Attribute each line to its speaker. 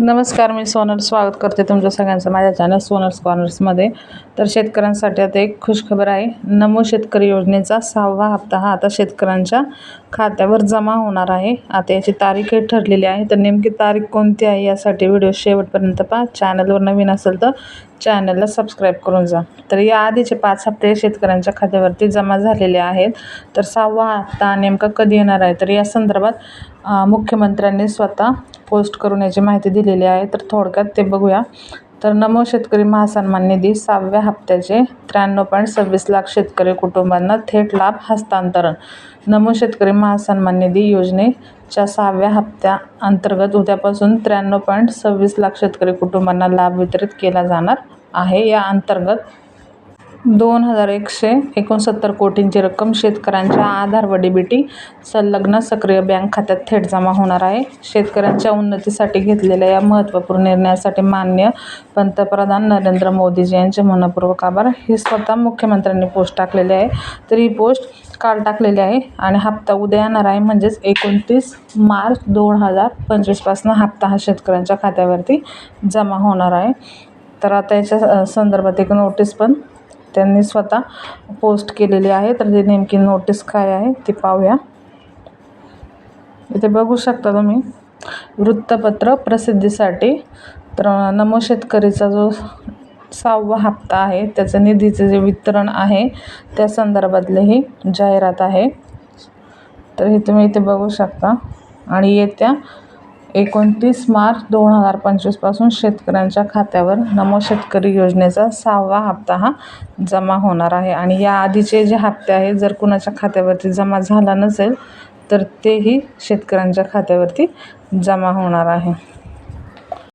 Speaker 1: नमस्कार मी सोनल. स्वागत करते तुमच्या सगळ्यांचं माझ्या चॅनल सोनल्स कॉर्नर्समध्ये तर शेतकऱ्यांसाठी आता एक खुशखबर आहे. नमो शेतकरी योजनेचा सहावा हप्ता हा आता शेतकऱ्यांच्या खात्यावर जमा होणार आहे. आता याची तारीखही ठरलेली आहे. तर नेमकी तारीख कोणती आहे यासाठी व्हिडिओ शेवटपर्यंत पहा. चॅनलवर नवीन असेल तर चॅनलला सबस्क्राईब करून जा. तर या आधीचे पाच हप्ते शेतकऱ्यांच्या खात्यावरती जमा झालेले आहेत. तर सहावा हप्ता नेमका कधी येणार आहे? तर या संदर्भात मुख्यमंत्र्यांनी स्वतः पोस्ट करून याची माहिती दिलेली आहे. तर थोडक्यात ते बघूया. तर नमो शेतकरी महासन्मान निधी सहाव्या हप्त्याचे त्र्याण्णव पॉईंट सव्वीस लाख शेतकरी कुटुंबांना थेट लाभ हस्तांतरण. नमो शेतकरी महासन्मान निधी योजनेच्या सहाव्या हप्त्या अंतर्गत उद्यापासून त्र्याण्णव पॉईंट सव्वीस लाख शेतकरी कुटुंबांना लाभ वितरित केला जाणार आहे. या अंतर्गत दोन हजार एकशे एकोणसत्तर कोटींची रक्कम शेतकऱ्यांच्या आधार व डी बी टी संलग्न सक्रिय बँक खात्यात थेट जमा होणार आहे. शेतकऱ्यांच्या उन्नतीसाठी घेतलेल्या या महत्त्वपूर्ण निर्णयासाठी मान्य पंतप्रधान नरेंद्र मोदीजी यांचे मनपूर्वक आभार. ही स्वतः मुख्यमंत्र्यांनी पोस्ट टाकलेली आहे. तर ही पोस्ट काल टाकलेली आहे आणि हप्ता उद्या येणार आहे. म्हणजेच एकोणतीस मार्च दोन हजार पंचवीसपासून हप्ता हा शेतकऱ्यांच्या खात्यावरती जमा होणार आहे. तर आता याच्या संदर्भात एक नोटीस पण त्यांनी स्वतः पोस्ट केलेली आहे. तर ती नेमकी नोटीस काय आहे ती पाहूया. इथे बघू शकता तुम्ही वृत्तपत्र प्रसिद्धीसाठी. तर नमो शेतकरीचा जो सहावा हप्ता आहे त्याचं निधीचं जे वितरण आहे त्या संदर्भातली ही जाहिरात आहे. तर हे तुम्ही इथे बघू शकता. आणि येत्या एकोणतीस मार्च दोन हजार पंचवीसपासून शेतकऱ्यांच्या खात्यावर नमो शेतकरी योजनेचा सहावा हप्ता हा जमा होणार आहे. आणि या आधीचे जे हप्ते आहेत जर कुणाच्या खात्यावरती जमा झाला नसेल तर तेही शेतकऱ्यांच्या खात्यावरती जमा होणार आहे.